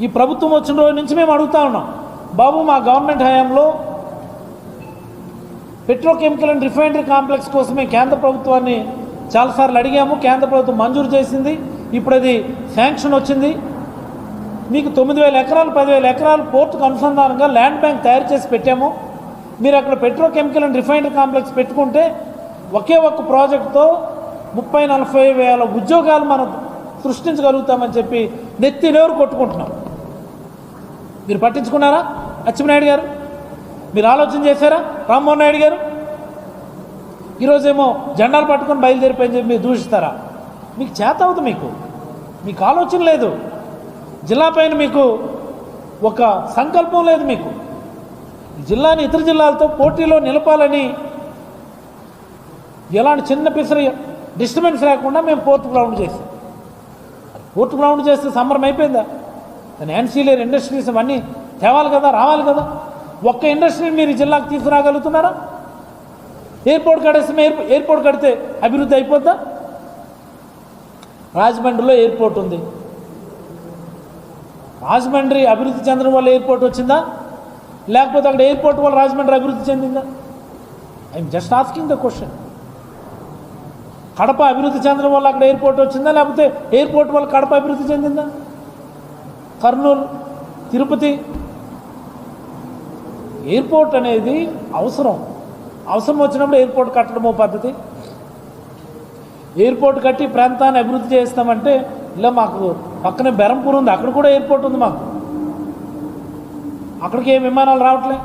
ఈ ప్రభుత్వం వచ్చిన రోజు నుంచి మేము అడుగుతా ఉన్నాం. బాబు మా గవర్నమెంట్ హయాంలో పెట్రోకెమికల్ అండ్ రిఫైనరీ కాంప్లెక్స్ కోసమే కేంద్ర ప్రభుత్వాన్ని చాలాసార్లు అడిగాము. కేంద్ర ప్రభుత్వం మంజూరు చేసింది. ఇప్పుడు అది శాంక్షన్ వచ్చింది. మీకు తొమ్మిది వేల ఎకరాలు పదివేల ఎకరాలు పోర్టుకు అనుసంధానంగా ల్యాండ్ బ్యాంక్ తయారు చేసి పెట్టాము. మీరు అక్కడ పెట్రోకెమికల్ అండ్ రిఫైనరీ కాంప్లెక్స్ పెట్టుకుంటే ఒకే ఒక్క ప్రాజెక్టుతో ముప్పై నలభై వేల ఉద్యోగాలు మనం సృష్టించగలుగుతామని చెప్పి నెత్తి నేరు కొట్టుకుంటున్నాం. మీరు పట్టించుకున్నారా? అచ్చెన్నాయుడు గారు? మీరు ఆలోచన చేశారా? రామ్మోహన్ నాయుడు గారు? ఈరోజేమో జెండాలు పట్టుకొని బయలుదేరిపోయింది చెప్పి మీరు దూషిస్తారా? మీకు చేత అవుతుంది మీకు. మీకు ఆలోచన లేదు. జిల్లా పైన మీకు ఒక సంకల్పం లేదు మీకు. జిల్లాని ఇతర జిల్లాలతో పోటీలో నిలపాలని ఎలాంటి చిన్న పిసరి డిస్టర్బెన్స్ లేకుండా మేము పోర్ట్ గ్రౌండ్ చేసాం పోర్ట్ గ్రౌండ్ చేస్తే సంబరం అయిపోయిందా? దాని యాన్సీలియర్ ఇండస్ట్రీస్ అవన్నీ తేవాలి కదా రావాలి కదా? ఒక్క ఇండస్ట్రీని మీరు జిల్లాకు తీసుకురాగలుగుతున్నారా? ఎయిర్పోర్ట్ కడేస్తే ఎయిర్ ఎయిర్పోర్ట్ కడితే అభివృద్ధి అయిపోద్దా? రాజమండ్రిలో ఎయిర్పోర్ట్ ఉంది. రాజమండ్రి అభివృద్ధి చెందడం వల్ల ఎయిర్పోర్ట్ వచ్చిందా? లేకపోతే అక్కడ ఎయిర్పోర్ట్ వల్ల రాజమండ్రి అభివృద్ధి చెందిందా? I'm just asking the question Kadapa అభివృద్ధి చెందడం వల్ల అక్కడ ఎయిర్పోర్ట్ వచ్చిందా? లేకపోతే ఎయిర్పోర్ట్ వల్ల కడప అభివృద్ధి చెందిందా? కర్నూలు తిరుపతి. ఎయిర్పోర్ట్ అనేది అవసరం. అవసరం వచ్చినప్పుడు ఎయిర్పోర్ట్ కట్టడమో పద్ధతి. ఎయిర్పోర్ట్ కట్టి ప్రాంతాన్ని అభివృద్ధి చేస్తామంటే ఇలా మాకు పక్కనే బెరంపూర్ ఉంది. అక్కడ కూడా ఎయిర్పోర్ట్ ఉంది మాకు. అక్కడికి ఏ విమానాలు రావట్లే.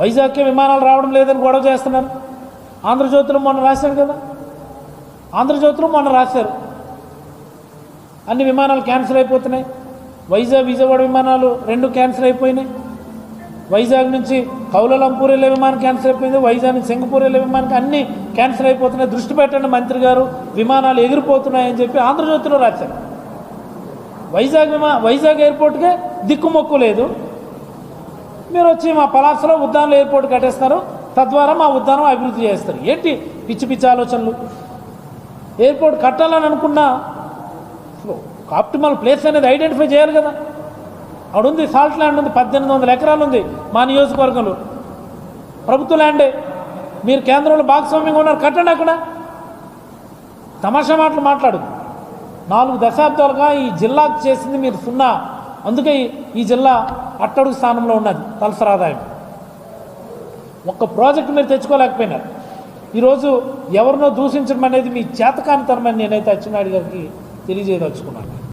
వైజాగ్కే విమానాలు రావడం లేదని గొడవ చేస్తున్నారు. ఆంధ్రజ్యోతిలో మొన్న రాశాను కదా. ఆంధ్రజ్యోతిలో మొన్న రాశారు. అన్ని విమానాలు క్యాన్సిల్ అయిపోతున్నాయి. వైజాగ్ విజయవాడ విమానాలు రెండు క్యాన్సిల్ అయిపోయినాయి. వైజాగ్ నుంచి కౌలలంపూర్ వెళ్ళే విమానం క్యాన్సిల్ అయిపోయింది. వైజాగ్ నుంచి సింగపూర్ వెళ్ళే విమానానికి అన్ని క్యాన్సిల్ అయిపోతున్నాయి. దృష్టి పెట్టండి మంత్రి గారు. విమానాలు ఎగిరిపోతున్నాయని చెప్పి ఆంధ్రజ్యోతిలో రాశారు. వైజాగ్ విమా వైజాగ్ ఎయిర్పోర్ట్కే దిక్కుమొక్కు లేదు. మీరు వచ్చి మా పలాసలో ఉద్దానంలో ఎయిర్పోర్ట్ కట్టేస్తారు. తద్వారా మా ఉద్దానం అభివృద్ధి చేస్తారు. ఏంటి పిచ్చి పిచ్చి ఆలోచనలు? ఎయిర్పోర్ట్ కట్టాలని అనుకున్నా ఆప్టిమల్ ప్లేస్ అనేది ఐడెంటిఫై చేయాలి కదా. అక్కడ ఉంది సాల్ట్ ల్యాండ్ ఉంది పద్దెనిమిది వందల ఎకరాలు ఉంది మా నియోజకవర్గంలో. ప్రభుత్వ ల్యాండే. మీరు కేంద్రంలో భాగస్వామ్యంగా ఉన్నారు కట్టండి అక్కడ. తమాషా మాటలు మాట్లాడు నాలుగు దశాబ్దాలుగా ఈ జిల్లాకు చేసింది మీరు సున్నా. అందుకే ఈ- జిల్లా అట్టడుగు స్థానంలో ఉన్నది తలసరాదాయం ఒక్క ప్రాజెక్ట్ మీరు తెచ్చుకోలేకపోయినారు. ఈరోజు ఎవరినో దూషించడం అనేది మీ చేతకానితరమని నేనైతే అచ్చెన్నాయుడు గారికి తెలియజేయదలుచుకున్నాను.